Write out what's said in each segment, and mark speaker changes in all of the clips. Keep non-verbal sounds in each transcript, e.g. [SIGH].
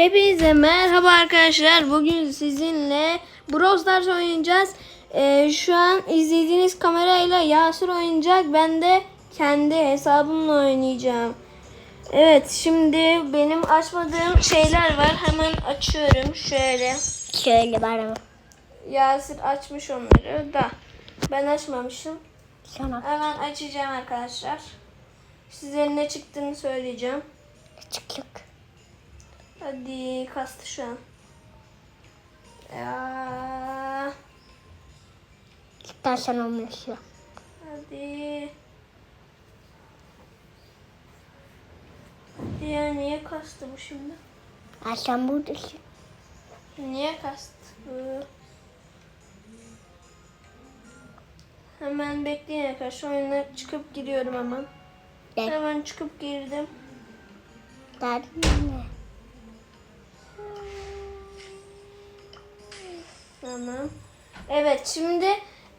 Speaker 1: Hepinize merhaba arkadaşlar. Bugün sizinle Brawl Stars oynayacağız. Ee, şu an izlediğiniz kamerayla Yasir oynayacak. Ben de kendi hesabımla oynayacağım. Evet şimdi benim açmadığım şeyler var. Hemen açıyorum. Şöyle.
Speaker 2: Şöyle bana.
Speaker 1: Yasir açmış onları da. Ben açmamışım.
Speaker 2: Sana
Speaker 1: Hemen açacağım arkadaşlar. Size ne çıktığını söyleyeceğim.
Speaker 2: çıklık.
Speaker 1: Hadi kastı şu an. Ya,
Speaker 2: İstersen olmuyor şu.
Speaker 1: hadi. Hadi ya niye kastı bu şimdi?
Speaker 2: Ha, sen buradasın.
Speaker 1: Niye kastı bu? Hemen bekleyin arkadaşlar. Oyuna çıkıp giriyorum hemen.
Speaker 2: Gel.
Speaker 1: Hemen çıkıp girdim.
Speaker 2: Derdin
Speaker 1: Tamam. Evet şimdi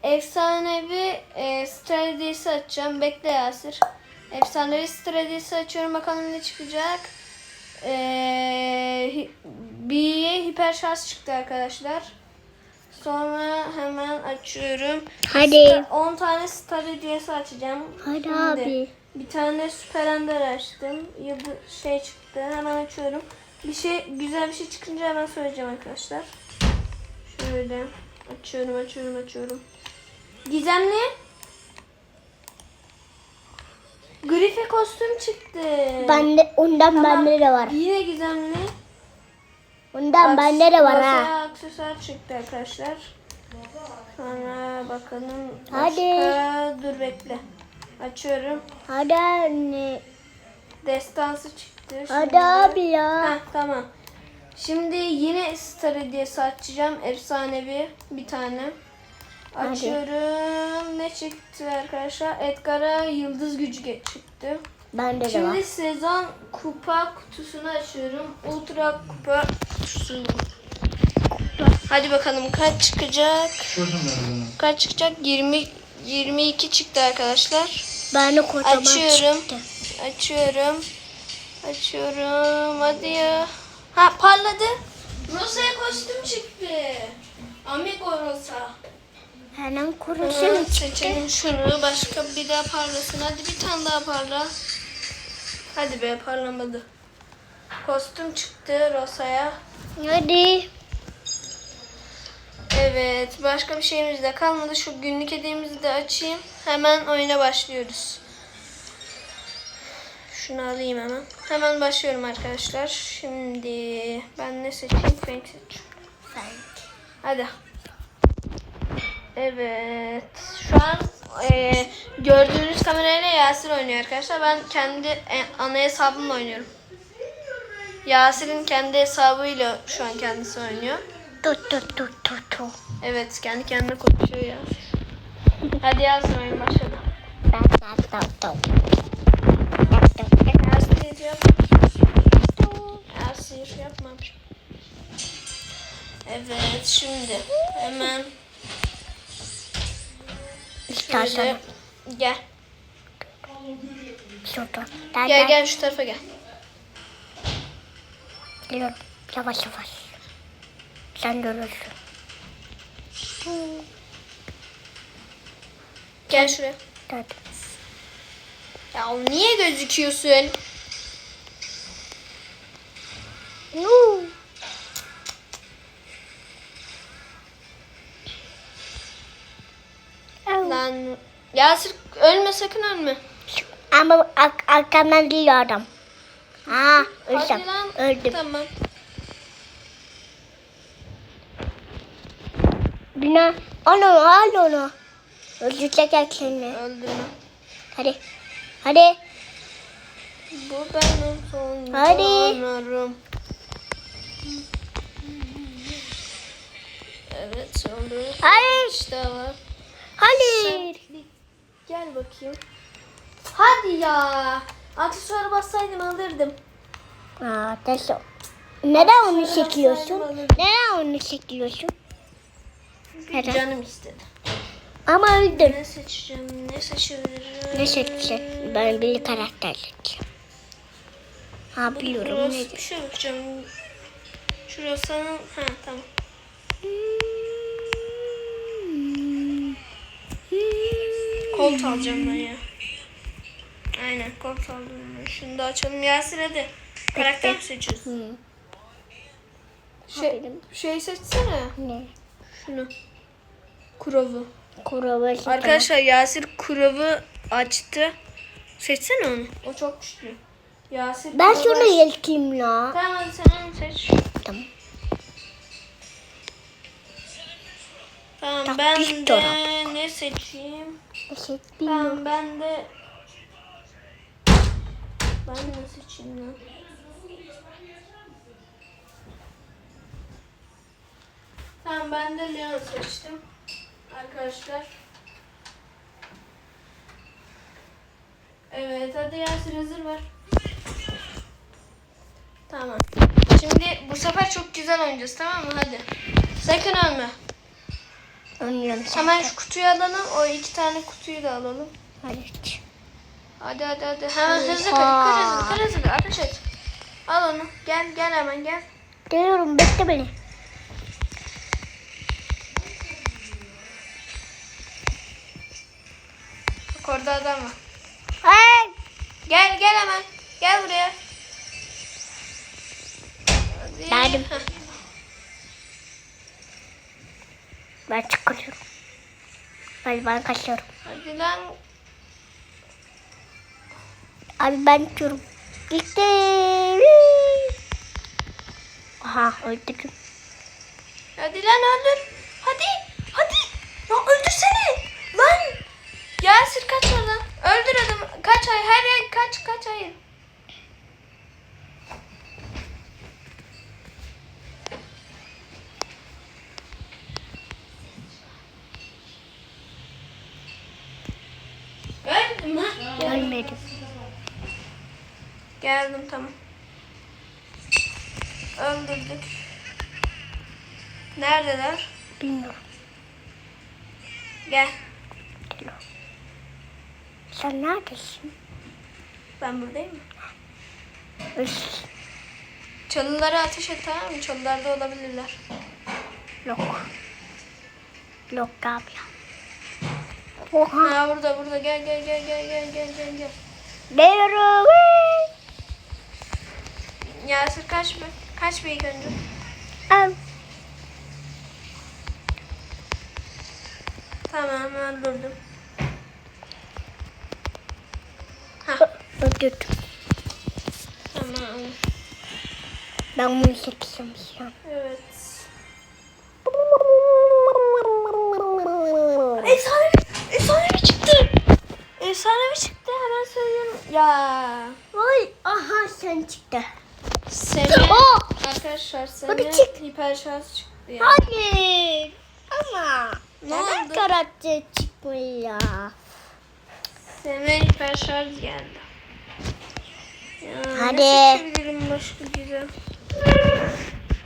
Speaker 1: efsanevi e, stratejisi açacağım. Bekle Yasir. Efsanevi stratejisi açıyorum. Bakalım ne çıkacak. E, hi- B'ye hiper şarj çıktı arkadaşlar. Sonra hemen açıyorum.
Speaker 2: Hadi.
Speaker 1: 10 tane star hediyesi açacağım.
Speaker 2: Hadi
Speaker 1: Şimdi
Speaker 2: abi.
Speaker 1: Bir tane süper ender açtım. Yıldız şey çıktı. Hemen açıyorum. Bir şey güzel bir şey çıkınca hemen söyleyeceğim arkadaşlar. Şöyle açıyorum açıyorum açıyorum. Gizemli. Grife kostüm çıktı.
Speaker 2: Bende, ondan
Speaker 1: Tamam.
Speaker 2: bende de var.
Speaker 1: Yine gizemli.
Speaker 2: Ondan bende de var ha.
Speaker 1: Masaya aksesuar çıktı arkadaşlar. Sonra bakalım. Başka...
Speaker 2: Hadi.
Speaker 1: Dur bekle. Açıyorum.
Speaker 2: Hadi anne.
Speaker 1: Destansı çıktı.
Speaker 2: Hadi
Speaker 1: Şimdi-
Speaker 2: abi ya.
Speaker 1: Heh, tamam. Şimdi yine star hediyesi açacağım. Efsanevi bir tane.
Speaker 2: Hadi.
Speaker 1: Açıyorum. Ne çıktı arkadaşlar? Edgar'a yıldız gücü çıktı.
Speaker 2: Bende de.
Speaker 1: Şimdi sezon kupa kutusunu açıyorum. Ultra kupa kutusu. Hadi bakalım kaç çıkacak? Kaç çıkacak? 20 22 çıktı arkadaşlar.
Speaker 2: Bende kocaman
Speaker 1: Açıyorum.
Speaker 2: çıktı.
Speaker 1: Açıyorum. Açıyorum. Hadi ya. Ha parladı. Rosa'ya kostüm çıktı. Amigo Rosa.
Speaker 2: Hemen
Speaker 1: Hemen
Speaker 2: mu çıktı?
Speaker 1: seçelim şunu. Başka bir daha parlasın. Hadi bir tane daha parla. Hadi be parlamadı. Kostüm çıktı Rosa'ya.
Speaker 2: Hadi.
Speaker 1: Evet. Başka bir şeyimiz de kalmadı. Şu günlük hediyemizi de açayım. Hemen oyuna başlıyoruz. Şunu alayım hemen. Hemen başlıyorum arkadaşlar. Şimdi ben ne seçeyim? Frank seçeyim. Hadi. Evet. Şu an e, gördüğünüz kamerayla Yasir oynuyor arkadaşlar. Ben kendi e, ana hesabımla oynuyorum. Yasir'in kendi hesabıyla şu an kendisi oynuyor.
Speaker 2: Tut tut tut tut tut.
Speaker 1: Evet kendi kendine konuşuyor ya. Hadi Yasir oyun başladı.
Speaker 2: Tut tut tut tut.
Speaker 1: Evet şimdi hemen
Speaker 2: İstersen.
Speaker 1: şöyle gel.
Speaker 2: Tut tut.
Speaker 1: Gel gel şu tarafa gel.
Speaker 2: Geliyorum. Yavaş yavaş. Sen görürsün.
Speaker 1: Gel şuraya.
Speaker 2: Tut.
Speaker 1: Ya niye gözüküyorsun?
Speaker 2: Nuu.
Speaker 1: Lan Yasir ölme sakın ölme.
Speaker 2: Ama ar- arkamdan adam. Ha,
Speaker 1: lan.
Speaker 2: Öldüm.
Speaker 1: Tamam.
Speaker 2: Bina, onu al onu. Öldürecek seni.
Speaker 1: Öldürme.
Speaker 2: Hadi. Hadi.
Speaker 1: Bu benim son
Speaker 2: Hadi.
Speaker 1: canlarım. Evet oldu.
Speaker 2: Hayır.
Speaker 1: İşte var.
Speaker 2: Hayır.
Speaker 1: Gel bakayım. Hadi ya. Aksesuarı bassaydım alırdım.
Speaker 2: Aa, teşekkür. Neden onu çekiyorsun?
Speaker 1: alırdım.
Speaker 2: Neden onu çekiyorsun? Neden?
Speaker 1: Canım istedi.
Speaker 2: Ama öldüm.
Speaker 1: Ne seçeceğim? Ne seçebilirim?
Speaker 2: Ne seçecek? Ben bir karakter seçeceğim. Ha biliyorum. Ne?
Speaker 1: Bir şey bakacağım. Şurası. Ha tamam. Kolt alacağım ben ya. Aynen kolt aldım ben. Şunu da açalım. Yasir hadi. Karakter mi seçiyorsun? Şey, şey seçsene.
Speaker 2: Ne?
Speaker 1: Şunu. Kurov'u.
Speaker 2: Kurabası.
Speaker 1: Arkadaşlar Yasir Kurov'u açtı. Seçsene onu. O çok güçlü. Yasir
Speaker 2: Ben
Speaker 1: Kurov'u
Speaker 2: şunu yelkeyim la.
Speaker 1: Tamam sen onu seç.
Speaker 2: Tamam.
Speaker 1: Tamam ben de
Speaker 2: çorap.
Speaker 1: ne seçeyim?
Speaker 2: Teşekkür
Speaker 1: Tamam ben de ben ne seçeyim lan? Tamam ben de Leon seçtim. Arkadaşlar. Evet hadi Yasir hazır ver. Tamam. Şimdi bu sefer çok güzel oynayacağız tamam mı? Hadi. Sakın ölme.
Speaker 2: Sen.
Speaker 1: Hemen şu kutuyu alalım. O iki tane kutuyu da alalım.
Speaker 2: Evet.
Speaker 1: Hadi hadi hadi. Hemen hızlı kır. Kır hızlı kır hızlı. Ateş et. Al onu. Gel gel hemen gel.
Speaker 2: Geliyorum bekle beni.
Speaker 1: Bak orada adam var.
Speaker 2: Ay.
Speaker 1: Gel gel hemen. Gel buraya. Hadi.
Speaker 2: Geldim. Ben çıkıyorum. Hadi ben kaçıyorum.
Speaker 1: Hadi lan.
Speaker 2: Abi ben çıkıyorum. Gitti. Aha öldürdüm.
Speaker 1: Hadi lan öldür. Hadi. Hadi. Ya öldürsene. Lan. Yasir kaç oradan. Öldür adamı. Kaç ay. Her yer kaç kaç ay. Ayarladım tamam. Öldürdük. Neredeler?
Speaker 2: Bilmiyorum.
Speaker 1: Gel. Gel.
Speaker 2: Sen neredesin?
Speaker 1: Ben buradayım.
Speaker 2: Üst.
Speaker 1: Çalılara ateş et tamam mı? Çalılarda olabilirler.
Speaker 2: Yok. Yok abi. Oha.
Speaker 1: Ha burada burada gel gel gel gel gel gel gel.
Speaker 2: Geliyorum.
Speaker 1: Yasir kaç mı? Kaç ilk önce?
Speaker 2: Al.
Speaker 1: Tamam öldürdüm. Ha
Speaker 2: Öldürdüm.
Speaker 1: tamam.
Speaker 2: Ben bunu çekeceğim şu an.
Speaker 1: Evet. Efsanevi, efsanevi çıktı. Efsanevi çıktı hemen söylüyorum. Ya.
Speaker 2: Vay aha sen çıktı.
Speaker 1: Seni
Speaker 2: Oh!
Speaker 1: arkadaşlar seni
Speaker 2: Hadi çık.
Speaker 1: hiper şarj çıktı ya.
Speaker 2: Hayır. Ama.
Speaker 1: Ne
Speaker 2: neden
Speaker 1: oldu?
Speaker 2: karakter çıkmıyor ya?
Speaker 1: Seni hiper şarj geldi. Ya,
Speaker 2: Hadi.
Speaker 1: Ne seçebilirim başka güzel?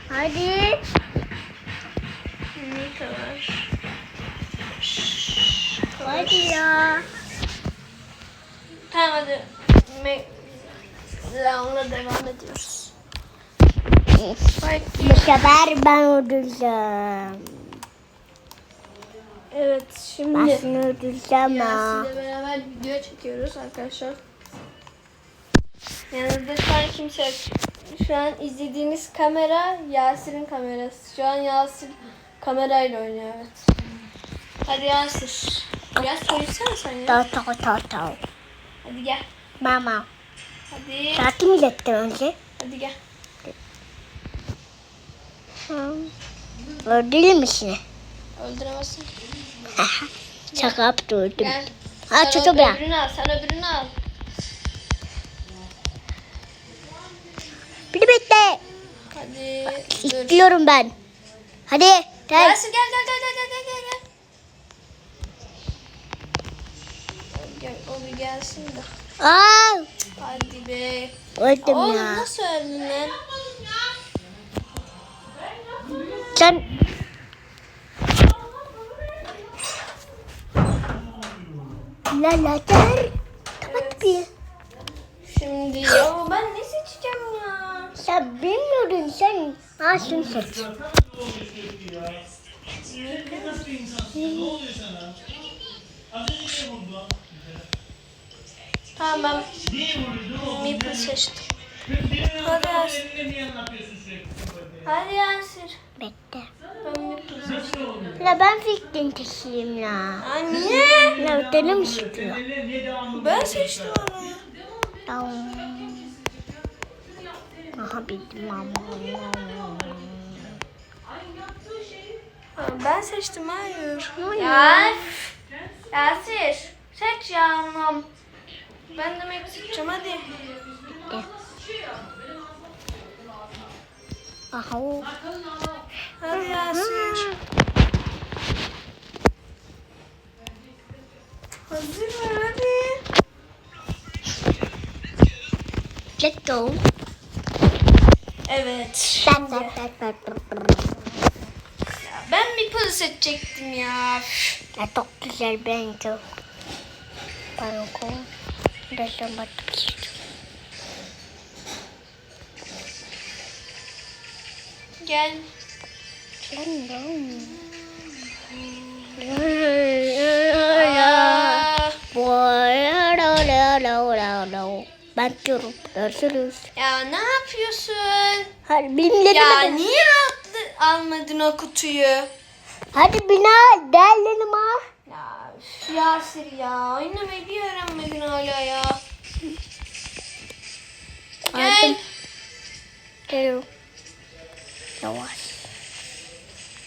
Speaker 2: Hadi.
Speaker 1: Nika var.
Speaker 2: Hadi ya.
Speaker 1: Tamam hadi. Me Leon'la devam ediyoruz.
Speaker 2: Bu sefer ben öldüreceğim.
Speaker 1: Evet
Speaker 2: Ben
Speaker 1: şimdi
Speaker 2: seni öldüreceğim ya.
Speaker 1: Yasin'le beraber video çekiyoruz arkadaşlar. Yanımızda şu an kimse yok. Şu an izlediğiniz kamera Yasir'in kamerası. Şu an Yasir kamerayla oynuyor evet. Hadi Yasir. Gel söylesene sen ya.
Speaker 2: Ta ta ta ta.
Speaker 1: Hadi gel.
Speaker 2: Mama.
Speaker 1: Hadi.
Speaker 2: Şarkı mı ilettin önce?
Speaker 1: Hadi gel.
Speaker 2: Öldürür müsün?
Speaker 1: Öldüremezsin. [LAUGHS]
Speaker 2: Şaka yaptı öldüm.
Speaker 1: Gel.
Speaker 2: Ha, çocuğum ya.
Speaker 1: öbürünü al. Sen öbürünü al.
Speaker 2: Bir bekle.
Speaker 1: Hadi. Dur.
Speaker 2: İstiyorum ben. Hadi. Gel.
Speaker 1: Yasin gel gel gel gel gel gel gel. Gel o bir gelsin de.
Speaker 2: Aa,
Speaker 1: Hadi be.
Speaker 2: öldüm
Speaker 1: Oğlum
Speaker 2: ya.
Speaker 1: nasıl öldün lan?
Speaker 2: Sen La la der. Kapat bir.
Speaker 1: Şimdi ya ben ne seçeceğim ya?
Speaker 2: Sen bilmiyorum diyordun sen? Ha şunu seç.
Speaker 1: Tamam ben Meeple seçtim. Hadi. Hadi Yasir.
Speaker 2: Bekle. La ben fikrin taşıyayım la.
Speaker 1: Aa, niye?
Speaker 2: La canım istiyor.
Speaker 1: Ben seçtim onu.
Speaker 2: Tamam. Aha bildim ama.
Speaker 1: Ben seçtim hayır. Ya. Yasir. Seç ya anlam. Ben de seçeceğim hadi.
Speaker 2: Bekle. Aha o.
Speaker 1: Hadi Yasir. Hazır ver hadi.
Speaker 2: Let's go.
Speaker 1: Evet.
Speaker 2: Ben ben ben ben ben.
Speaker 1: Ben Meeple seçecektim ya.
Speaker 2: Ya çok güzel bence. Ben oku. Desem bakmak istiyorum.
Speaker 1: Gel.
Speaker 2: Ben diyorum. Görüşürüz.
Speaker 1: ya ne yapıyorsun?
Speaker 2: Hadi binledim.
Speaker 1: Ya niye atlı, almadın o kutuyu?
Speaker 2: Hadi bina derlenim ha.
Speaker 1: Ya üf, Yasir ya. Oynamayı bir öğrenmedin hala ya. Gel.
Speaker 2: Geliyorum. Yavaş.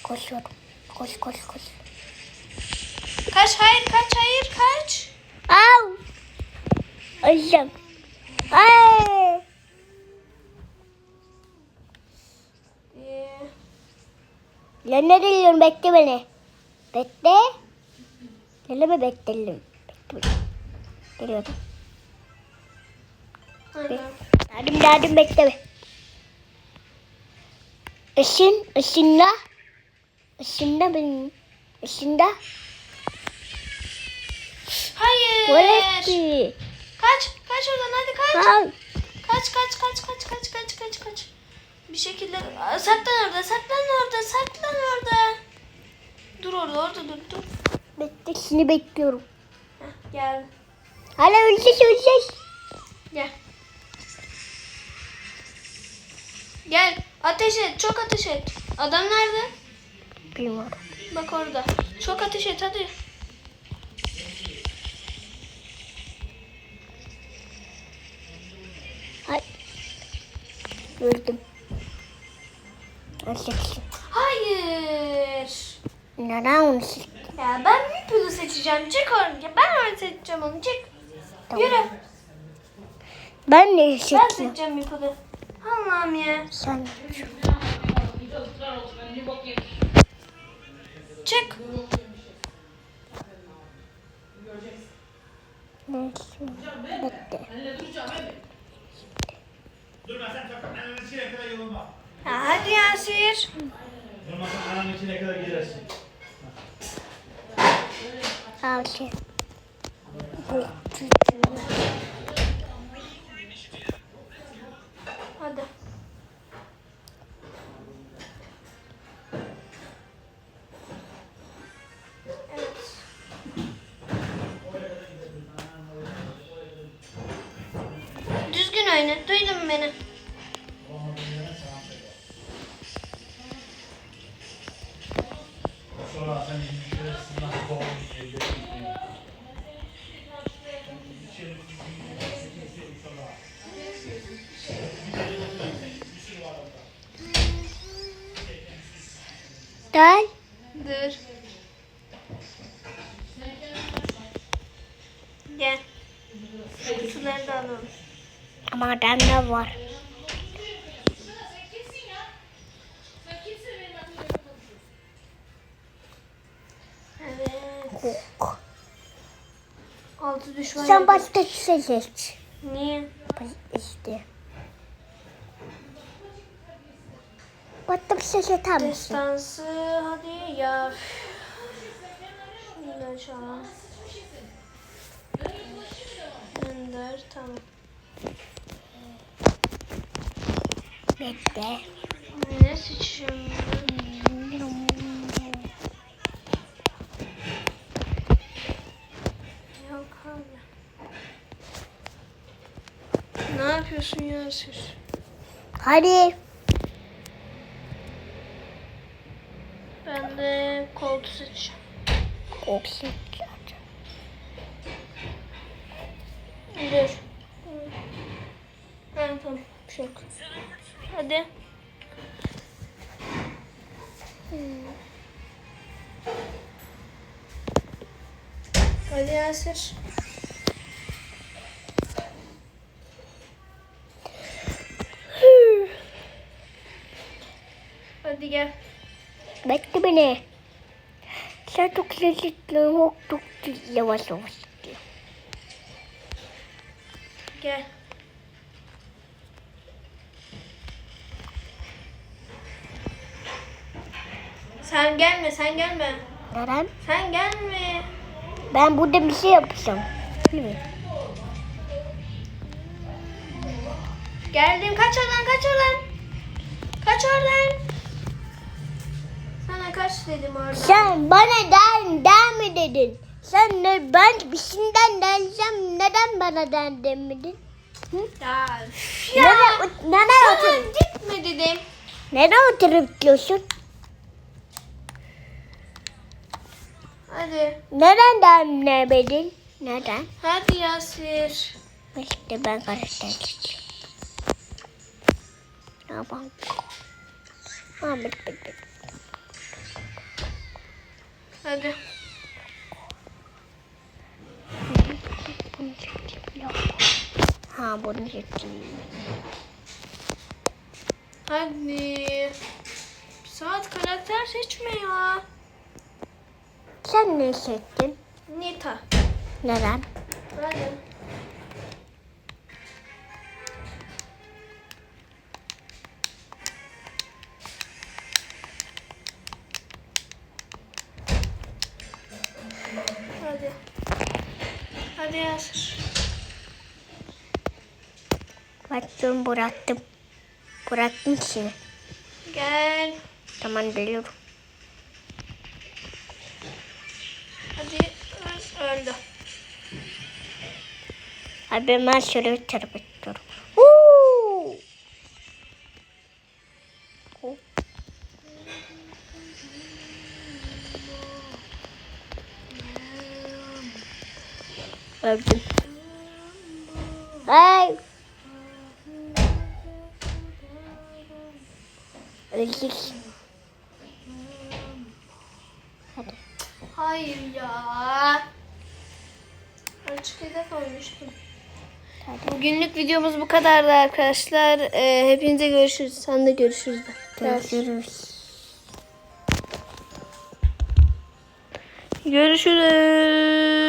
Speaker 2: Koşuyorum. Koş koş koş.
Speaker 1: Kaç hayır kaç hayır kaç.
Speaker 2: Au. Öleceğim. Ay. Ya nereye gidiyorsun? Bekle beni. Bekle. Geleme bekleyelim. Bekle. Geliyorum.
Speaker 1: hadi.
Speaker 2: Geldim geldim bekle be. Işın, ışınla. Işınla benim. Işınla.
Speaker 1: Hayır.
Speaker 2: Tuvaleti.
Speaker 1: Kaç kaç oradan hadi kaç.
Speaker 2: Al.
Speaker 1: Kaç kaç kaç kaç kaç kaç kaç kaç. Bir şekilde Aa, saklan orada saklan orada saklan orada. Dur orada orada dur dur.
Speaker 2: Bekle şimdi bekliyorum.
Speaker 1: Heh, gel
Speaker 2: Hala öleceğiz öleceğiz.
Speaker 1: gel. Gel ateş et çok ateş et. Adam nerede?
Speaker 2: Bilmiyorum.
Speaker 1: Bak orada. Çok ateş et hadi.
Speaker 2: Ay. Gördüm. Öleceksin.
Speaker 1: Hayır.
Speaker 2: Neden onu sil?
Speaker 1: Ya ben Meeple'ı seçeceğim. Çık oraya. Ben onu seçeceğim onu. Çık.
Speaker 2: Tamam.
Speaker 1: Yürü.
Speaker 2: Ben
Speaker 1: Ben
Speaker 2: seçtim.
Speaker 1: seçeceğim Meeple'ı. Allah'ım ya.
Speaker 2: Sen.
Speaker 1: Çık.
Speaker 3: Var.
Speaker 1: Ha, hadi Yasir.
Speaker 3: Durmasan ananın içine kadar girersin.
Speaker 2: Al şey.
Speaker 1: Oyna. Duydun beni?
Speaker 2: Gel.
Speaker 1: Dur. Gel. Kutuları da alalım.
Speaker 2: Ne var?
Speaker 1: Evet. Altı düşman
Speaker 2: Sen başka bir şey seç.
Speaker 1: Niye?
Speaker 2: İşte. Başka bir şey seçer misin?
Speaker 1: Destansı hadi ya. Şunu da açalım. Ender tamam.
Speaker 2: Bekle.
Speaker 1: Ne abi. Ne yapıyorsun Yasir?
Speaker 2: Hadi.
Speaker 1: Ben de koltuğu seçeceğim.
Speaker 2: Oksijen.
Speaker 1: Hadi Yasir. Hadi gel.
Speaker 2: Bekle beni. Sen çok lezzetli, çok çok yavaş yavaş.
Speaker 1: Gel. Sen gelme, sen gelme.
Speaker 2: Neden?
Speaker 1: Sen gelme.
Speaker 2: Ben burada bir şey yapacağım.
Speaker 1: Geldim. Kaç oradan, kaç oradan. Kaç oradan. Sana kaç dedim oradan.
Speaker 2: Sen bana der, der mi dedin? Sen ne, ben bisinden dereceğim. Neden bana der demedin?
Speaker 1: Üf Ya.
Speaker 2: Neden, neden
Speaker 1: Sana
Speaker 2: oturup,
Speaker 1: gitme dedim.
Speaker 2: neden oturup diyorsun?
Speaker 1: Hadi.
Speaker 2: Neden demlemedin? Neden?
Speaker 1: Hadi Yasir.
Speaker 2: İşte ben karıştıracağım. Yapalım? Ha, bit, bit, bit.
Speaker 1: Hadi.
Speaker 2: Ha bunu çekeyim.
Speaker 1: Hadi. Saat karakter seçme ya.
Speaker 2: Sen ne seçtin?
Speaker 1: Nita.
Speaker 2: Neden?
Speaker 1: Hadi. Hadi. Hadi Yasir.
Speaker 2: Baktım bıraktım. Bıraktım seni.
Speaker 1: Gel.
Speaker 2: Tamam geliyorum. Abi ben şöyle tırpıtıyorum. Huu! Huu. Öldüm. Ay. Öldük. Hadi.
Speaker 1: Hayır ya. Açık hedef olmuştum. Bugünlük videomuz bu kadardı arkadaşlar. Ee, hepinize görüşürüz. Sen de görüşürüz.
Speaker 2: Görüşürüz.
Speaker 1: Görüşürüz.